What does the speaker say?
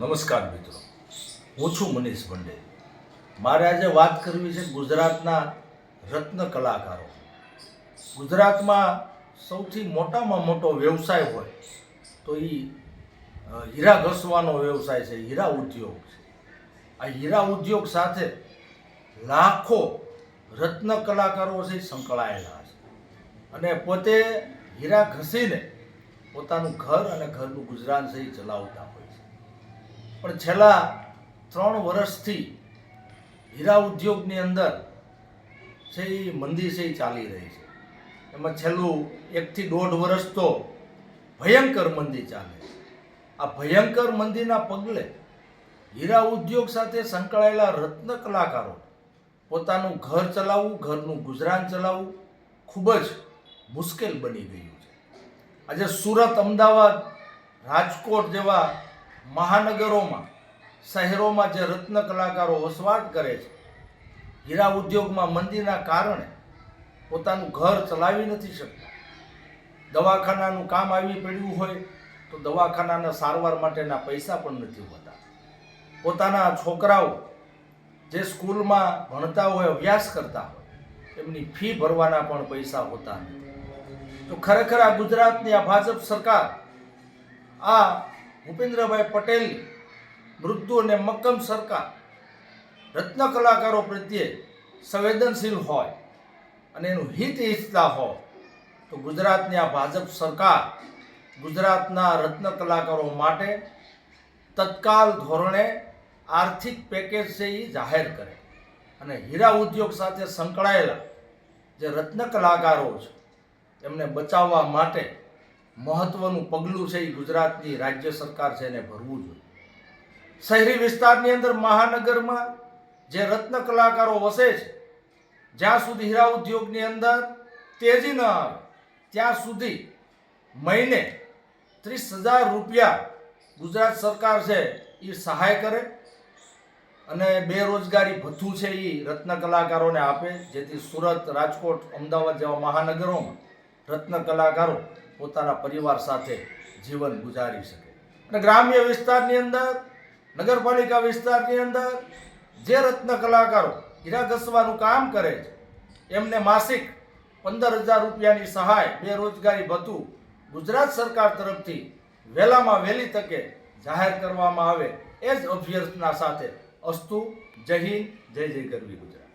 નમસ્કાર મિત્રો. હું છું મનીષ પંડે મારે આજે વાત કરવી છે ગુજરાતના રત્ન કલાકારો. ગુજરાતમાં સૌથી મોટામાં મોટો વ્યવસાય હોય તો એ હીરા ઘસવાનો વ્યવસાય છે, હીરા ઉદ્યોગ છે. આ હીરા ઉદ્યોગ સાથે લાખો રત્ન કલાકારો છે સંકળાયેલા છે. અને પોતે હીરા ઘસીને પોતાનું ઘર અને ઘરનું ગુજરાન છે એ ચલાવતા હોય છે. પણ છેલ્લા ત્રણ વર્ષથી હીરા ઉદ્યોગની અંદર છે એ મંદી છે એ ચાલી રહી છે. એમાં છેલ્લું એકથી દોઢ વર્ષ તો ભયંકર મંદી ચાલે છે. આ ભયંકર મંદીના પગલે હીરા ઉદ્યોગ સાથે સંકળાયેલા રત્ન કલાકારો પોતાનું ઘર ચલાવવું, ઘરનું ગુજરાન ચલાવવું ખૂબ જ મુશ્કેલ બની ગયું છે. આજે સુરત, અમદાવાદ, રાજકોટ જેવા મહાનગરોમાં, શહેરોમાં જે રત્ન કલાકારો વસવાટ કરે છે, હીરા ઉદ્યોગમાં મંદીના કારણે પોતાનું ઘર ચલાવી નથી શકતા. દવાખાનાનું કામ આવી પડ્યું હોય તો દવાખાનાના સારવાર માટેના પૈસા પણ નથી હોતા. પોતાના છોકરાઓ જે સ્કૂલમાં ભણતા હોય, અભ્યાસ કરતા હોય, એમની ફી ભરવાના પણ પૈસા હોતા નથી. તો ખરેખર આ ગુજરાતની આ ભાજપ સરકાર આ ભૂપેન્દ્રભાઈ પટેલ, મૃદુ અને મક્કમ સરકાર રત્ન કલાકારો પ્રત્યે સંવેદનશીલ હોય અને એનું હિત ઈચ્છતા હોય, તો ગુજરાતની આ ભાજપ સરકાર ગુજરાતના રત્ન કલાકારો માટે તત્કાલ ધોરણે આર્થિક પેકેજ છે એ જાહેર કરે. અને હીરા ઉદ્યોગ સાથે સંકળાયેલા જે રત્ન કલાકારો છે, એમને બચાવવા માટે મહત્વનું પગલું છે એ ગુજરાતની રાજ્ય સરકાર છે એને ભરવું જોઈએ. શહેરી વિસ્તારની અંદર મહાનગરમાં જે રત્ન કલાકારો વસે છે, જ્યાં સુધી હીરા ઉદ્યોગની અંદર તેજી ન આવે, ત્યાં સુધી મહિને ત્રીસ હજાર રૂપિયા ગુજરાત સરકાર છે એ સહાય કરે અને બેરોજગારી ભથ્થું છે એ રત્ન કલાકારોને આપે, જેથી સુરત, રાજકોટ, અમદાવાદ જેવા મહાનગરોમાં રત્ન કલાકારો પોતાના પરિવાર સાથે જીવન ગુજારી શકે. અને ગ્રામ્ય વિસ્તારની અંદર, નગરપાલિકા વિસ્તારની અંદર, જે રત્ન કલાકારો હીરા ઘસવાનું કામ કરે છે, એમને માસિક પંદર હજાર રૂપિયાની સહાય બેરોજગારી ભથ્થું ગુજરાત સરકાર તરફથી વહેલામાં વહેલી તકે જાહેર કરવામાં આવે, એ જ અભ્યર્થના સાથે અસ્તુ, જય હિન્દ, જય જય ગરવી ગુજરાત.